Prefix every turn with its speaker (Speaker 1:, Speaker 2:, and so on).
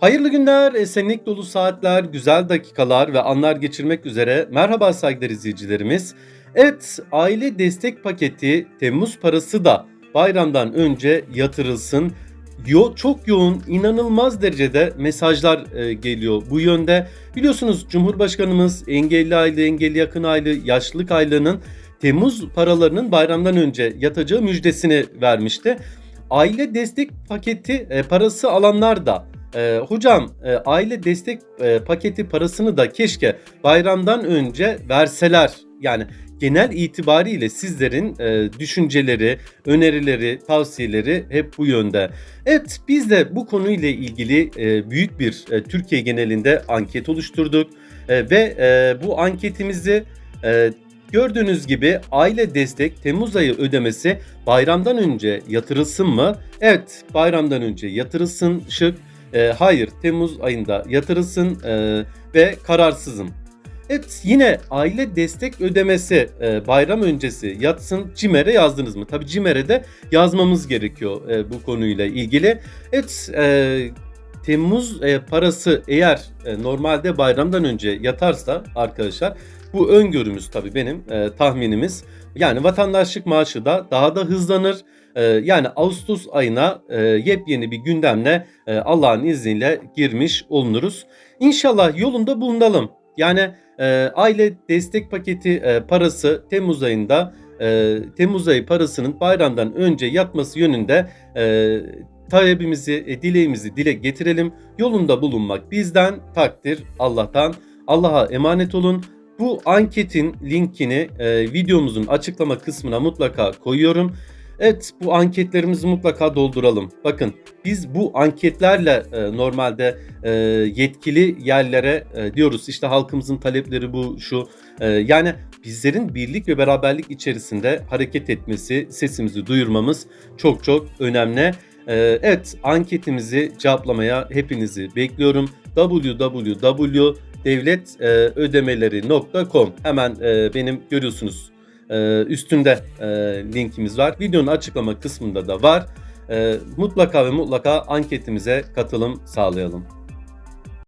Speaker 1: Hayırlı günler, esenlik dolu saatler, güzel dakikalar ve anlar geçirmek üzere merhaba saygıdeğer izleyicilerimiz. Evet, aile destek paketi Temmuz parası da bayramdan önce yatırılsın. Yo, çok yoğun, inanılmaz derecede mesajlar e, geliyor bu yönde. Biliyorsunuz Cumhurbaşkanımız engelli aile, engelli yakın aile, yaşlılık aylığının Temmuz paralarının bayramdan önce yatacağı müjdesini vermişti. Aile destek paketi e, parası alanlar da ee, hocam e, aile destek e, paketi parasını da keşke bayramdan önce verseler. Yani genel itibariyle sizlerin e, düşünceleri, önerileri, tavsiyeleri hep bu yönde. Evet biz de bu konuyla ilgili e, büyük bir e, Türkiye genelinde anket oluşturduk E, ve e, bu anketimizi e, Gördüğünüz gibi aile destek Temmuz ayı ödemesi bayramdan önce yatırılsın mı? Evet bayramdan önce yatırılsın şık. E, hayır Temmuz ayında yatırılsın e, ve kararsızım. Evet yine aile destek ödemesi e, bayram öncesi yatsın CİMER'e yazdınız mı? Tabii CİMER'e de yazmamız gerekiyor e, bu konuyla ilgili. Evet e, Temmuz e, parası eğer e, normalde bayramdan önce yatarsa arkadaşlar bu öngörümüz tabii benim e, tahminimiz. Yani vatandaşlık maaşı da daha da hızlanır. E, yani Ağustos ayına e, yepyeni bir gündemle e, Allah'ın izniyle girmiş olunuruz. İnşallah yolunda bulunalım. Yani e, aile destek paketi e, parası Temmuz ayında e, Temmuz ayı parasının bayramdan önce yatması yönünde e, talebimizi, e, dileğimizi dile getirelim. Yolunda bulunmak bizden, takdir Allah'tan. Allah'a emanet olun. Bu anketin linkini e, videomuzun açıklama kısmına mutlaka koyuyorum. Evet bu anketlerimizi mutlaka dolduralım. Bakın biz bu anketlerle e, normalde e, yetkili yerlere e, diyoruz işte halkımızın talepleri bu şu. E, yani bizlerin birlik ve beraberlik içerisinde hareket etmesi, sesimizi duyurmamız çok çok önemli. E, evet anketimizi cevaplamaya hepinizi bekliyorum. www.devletödemeleri.com Hemen e, benim görüyorsunuz e, üstünde e, linkimiz var. Videonun açıklama kısmında da var. E, mutlaka ve mutlaka anketimize katılım sağlayalım.